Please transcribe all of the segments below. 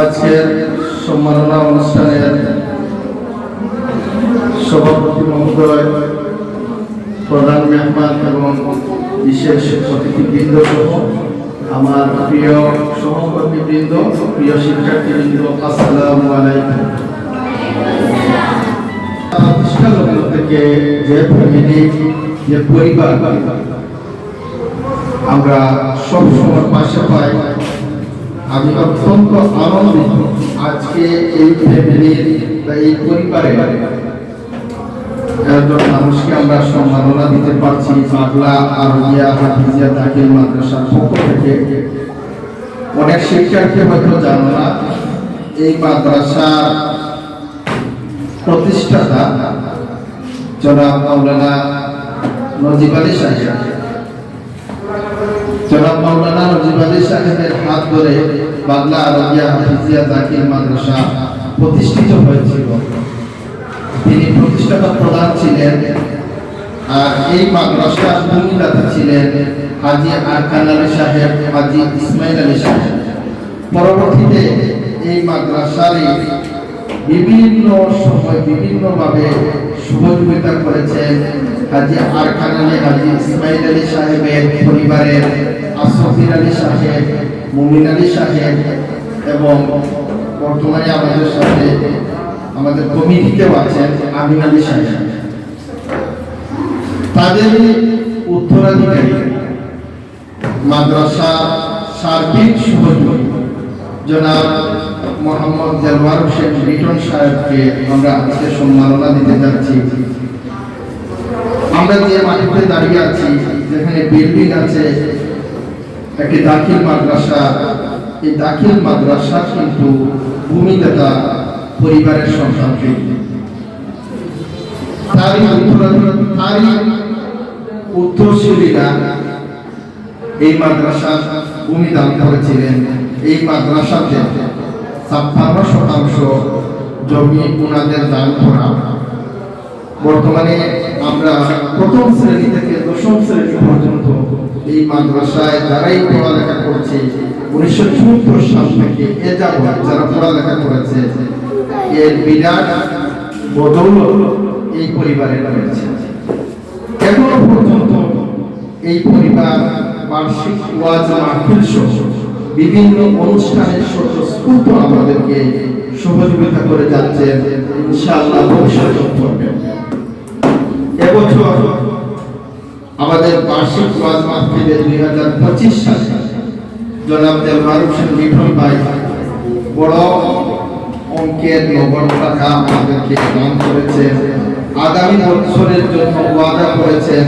আজকের সম্মাননা অনুষ্ঠানের সভাপতি মহোদয়, প্রধান মেহমান এবং বিশেষ অতিথিবৃন্দ আমার প্রিয় সহকর্মীবৃন্দ, প্রিয় শিক্ষার্থীবৃন্দ, আসসালামু আলাইকুম। প্রতিষ্ঠা থেকে যে ফ্যামিলি যে পরিবার আমরা সব সময় পাশে পাই। আমি অত্যন্ত আনন্দিত আজকে এই ফ্যামিলির বা এই পরিবারে মানুষকে আমরা সম্মাননা দিতে পারছি। বাংলা আরবিয়া, হাফিজিয়া দাখিল মাদ্রাসার পক্ষ থেকে। অনেক শিক্ষার্থী হয়তো জানো না, এই মাদ্রাসা প্রতিষ্ঠাতা জনাব মাওলানা নজিব আলী সাহেব। জনাব মাওলানা আলী সাহেবের হাত ধরে বাংলা আরবিয়া হাফিজিয়া জাকির মাদ্রাসা প্রতিষ্ঠিত হয়েছিল। তিনি প্রতিষ্ঠাতা প্রধান ছিলেন আর এই মাদ্রাসার ভূমিদাতা ছিলেন হাজি আরকান আলী সাহেব, হাজি ইসমাইল আলী সাহেব। পরবর্তীতে এই মাদ্রাসারই বিভিন্ন সময় বিভিন্নভাবে সহযোগিতা করেছেন। হাজি আরকান আলী হাজি ইসমাইল আলী সাহেবের পরিবারের আশরফির আলী সাহেব, মুমিন আলী সাহেব এবং বর্তমানে আমাদের সাথে আমাদের কমিটিতেও আছেন আমিন আলী সাহেব। তাদের উত্তরাধিকারী মাদ্রাসা সার্বিক সহযোগী জনাব মোহাম্মদ দেলওয়ার হোসেন লিটন সাহেবকে আমরা আজকে সম্মাননা দিতে যাচ্ছি। আমরা যে মাটিতে দাঁড়িয়ে আছি, যেখানে বিল্ডিং আছে, একটি দাখিল মাদ্রাসা, এই দাখিল মাদ্রাসা কিন্তু ভূমিদাতা পরিবারের সন্তান তারই তারই উত্তরসূরিরা এই মাদ্রাসা ভূমি দান করেছিলেন এই মাদ্রাসাতে ছাপ্পান্ন শতাংশ জমি ওনাদের দান করা। বর্তমানে আমরা প্রথম শ্রেণি থেকে দশম শ্রেণি পর্যন্ত এই মাদ্রাসায় যারাই পড়ালেখা করছে, উনিশশো চুয়াত্তর সাল থেকে এ যাবৎ যারা পড়ালেখা করেছে, এর বিরাট বদৌলত এই পরিবারে রয়েছে। এখনও পর্যন্ত এই পরিবার বার্ষিক ওয়াজ মাহফিল সহ বিভিন্ন অনুষ্ঠানের স্বতঃস্ফূর্ত আমাদেরকে সহযোগিতা করে যাচ্ছে। ইনশাআল্লাহ এবছর আমাদের বার্ষিক মাহফিলে দুই হাজার পঁচিশ সালে জনাব হোসেন লিটন ভাই বড় অঙ্কের টাকা আমাদেরকে দান করেছেন আগামী বছরের জন্য ওয়াদা করেছেন।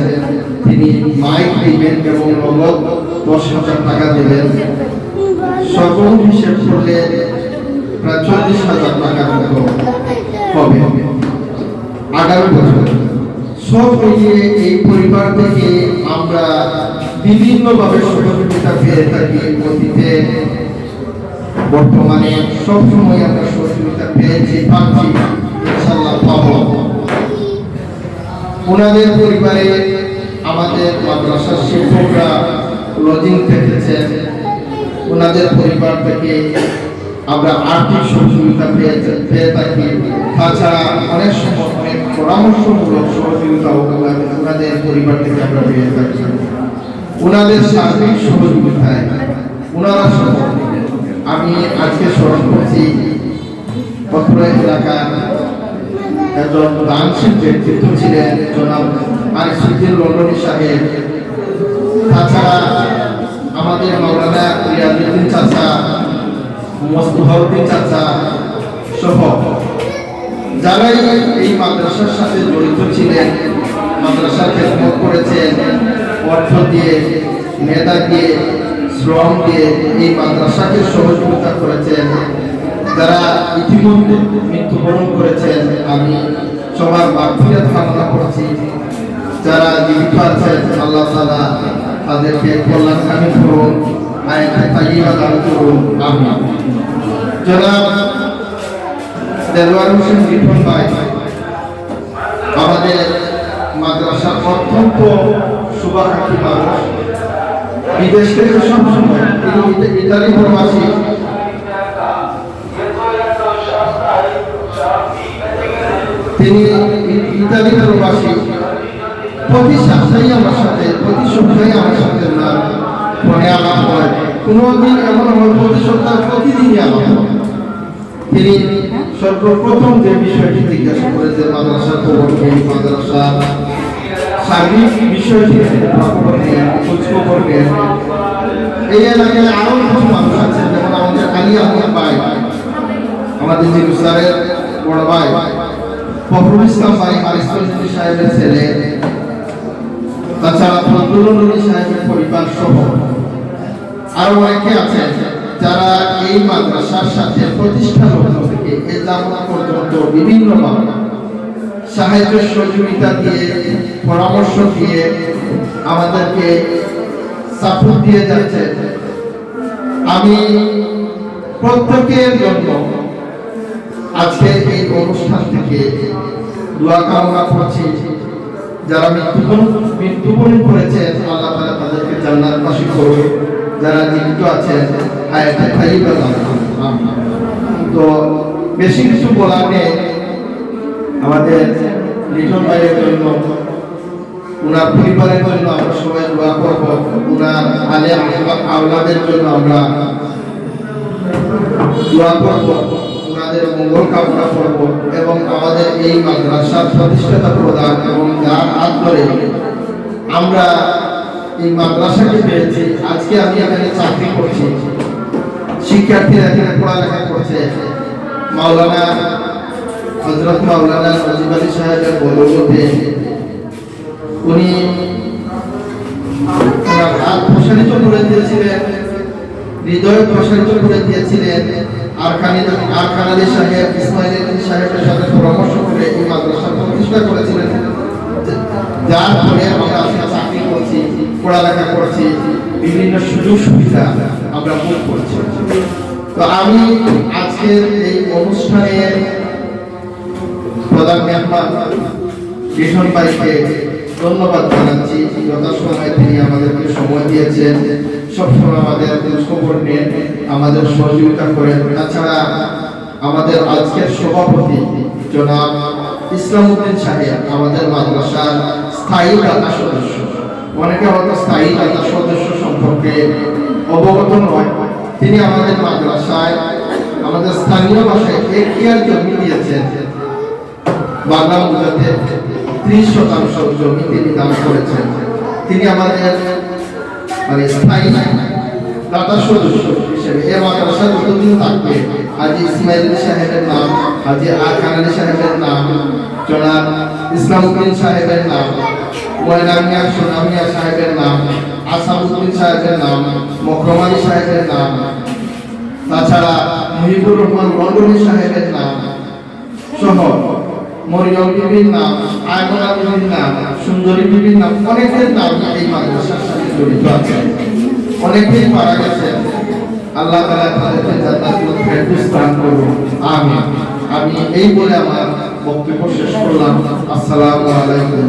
তিনি মাইক দিবেন এবং নগদ দশ হাজার টাকা দেবেন। সকল হিসেব করলে প্রায় চল্লিশ হাজার টাকার মতো হবে। আগামী বছর। সব মিলিয়ে এই পরিবার থেকে আমরা বিভিন্নভাবে সহযোগিতা পেয়ে থাকি অতীতে। বর্তমানে সবসময় আমরা সহযোগিতা পেয়েছি, পাচ্ছি ইনশাল্লাহ পাবো। ওনাদের পরিবারে আমাদের মাদ্রাসার শিক্ষকরা লজিং থেকেছেন ওনাদের পরিবার থেকে আমরা আর্থিক সহযোগিতা পেয়ে পেয়ে থাকি। তাছাড়া অনেক সময় পরামর্শমূলক সহযোগিতা ওনাদের পরিবার থেকে আমরা পেয়ে থাকি। ওনাদের সার্বিক সহযোগিতায় ওনারা সহ আমি আজকে স্মরণ করছি অত্র এলাকার একজন দানশীল ব্যক্তিত্ব ছিলেন জনাব আরিফুদ্দিন লন্ডনী সাহেব। তাছাড়া আমাদের মাওলানা রিয়াজুদ্দিন চাচা মোস্তফাউদ্দিন চাচা সহ যারাই এই মাদ্রাসার সাথে জড়িত ছিলেন, মাদ্রাসার খেদমত করেছেন, অর্থ দিয়ে, মেধা দিয়ে, শ্রম দিয়ে এই মাদ্রাসাকে সহযোগিতা করেছেন, যারা ইতিমধ্যে মৃত্যুবরণ করেছেন, আমি সবার মাগফিরাত কামনা করছি। যারা জীবিত আছেন, আল্লাহ তাআলা তাদেরকে কল্যাণকামী করুন আয়াতে তাইয়্যিবা দান করুন। আমিন। জনাব দেলওয়ার হোসেন লিটন ভাই, আমাদের মাদ্রাসার অত্যন্ত শুভাকাঙ্ক্ষী মানুষ। বিদেশ থেকে সবসময় তিনি ইতা- ইতালি প্রবাসী। তিনি ইতালি প্রবাসী। প্রতি সপ্তাহে আমার সাথে প্রতি সপ্তাহে আমার সাথে না। ফোনে আলাপ হয়। কোনো দিন এমন হয় প্রতি সপ্তাহ প্রতিদিনই আলাপ হয়। তিনি সর্বপ্রথম যে বিষয়টি জিজ্ঞাসা করেছে মাদ্রাসা খবর নেই, মাদ্রাসা সার্বিক বিষয়টি খবর নেই এই এলাকায় আরও কিছু মানুষ আছেন, যেমন আমাদের আলী আহমদ ভাই, আমাদের যে স্যারের বড় ভাই ফখরুল ইসলাম ভাই আরিস্তুল সাহেবের ছেলে তাছাড়া ফজলুল নবী সাহেবের পরিবার সহ আরও অনেকে আছেন যারা এই মাদ্রাসার সাথে প্রতিষ্ঠা লগ্ন থেকে এ পর্যন্ত বিভিন্নভাবে সাহায্য সহযোগিতা দিয়ে, পরামর্শ দিয়ে আমাদেরকে সাপোর্ট দিয়ে যাচ্ছে। আমি প্রত্যেকের জন্য আজকে এই অনুষ্ঠান থেকে দোয়া কামনা করছি। যারা মৃত্যুবরণ মৃত্যুবরণ করেছেন আল্লাহ তাআলা তাদেরকে জান্নাতবাসী করবে যারা জীবিত আছেন। তো বেশি কিছু বলার নেই। আমাদের লিটন ভাইয়ের জন্য ওনার পরিবারের জন্য আমরা সবাই দোয়া করব। উনার আলে আওলাদের জন্য আমরা দোয়া করব। ওনাদের মঙ্গল কামনা করব এবং আমাদের এই মাদ্রাসার প্রতিষ্ঠাতা প্রদান এবং যার হাত ধরে আমরা এই মাদ্রাসাকে পেয়েছি। আজকে আমি এখানে চাকরি করছি। শিক্ষার্থীরা এখানে পড়ালেখা করছে। মাওলানা হজরত মাওলানা নজিব আলী সাহেবের বদৌলতে উনি হাত প্রসারিত করে দিয়েছিলেন, হৃদয় প্রসারিত করে দিয়েছিলেন। তো আমি আজকের এই অনুষ্ঠানের প্রধান মেহমান ভীষণ ভাইকে ধন্যবাদ জানাচ্ছি। যথাসময়ে তিনি আমাদেরকে সময় দিয়েছেন। সবসময় আমাদের খবর আমাদের সহযোগিতা করেন। তাছাড়া আমাদের আজকের সভাপতি জনাব ইসলামউদ্দিন সাহেব, আমাদের মাদ্রাসার স্থায়ী দাতা সদস্য। অনেকে হয়তো স্থায়ী দাতা সদস্য সম্পর্কে অবগত নয়। তিনি আমাদের মাদ্রাসায়, আমাদের স্থানীয় ভাষায় এখতিয়ার জমি দিয়েছেন। বাংলা ত্রিশ শতাংশ জমি তিনি দান করেছেন। তিনি আমাদের মানে স্থায়ী দাতা সদস্য হিসেবে এ মাদ্রাসা যতদিন থাকবে? হাজি ইসমাইল সাহেবের নাম, হাজি আর কানানি সাহেবের নাম, জনাব ইসলামউদ্দিন সাহেবের নাম ময়নামিয়া সোনামিয়া সাহেবের নাম আসাদুদ্দিন সাহেবের নাম মকরম সাহেবের নাম, তাছাড়া মুহিবুর রহমান রঙ্গনী সাহেবের নাম সহ মরিয়ম বিবির নাম, আয়মনা বিবির নাম, সুন্দরী বিবির নাম, অনেকের নাম এই মাদ্রাসার সাথে জড়িত আছে অনেকেই মারা গেছেন আল্লাহ তাআলা তাদেরকে জান্নাতুল ফেরদৌস দান আমিন। আমি এই বলে আমার বক্তব্য শেষ করলাম। আসসালামু আলাইকুম।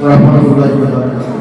ওয়া রাহমাতুল্লাহি ওয়া বারাকাতুহু।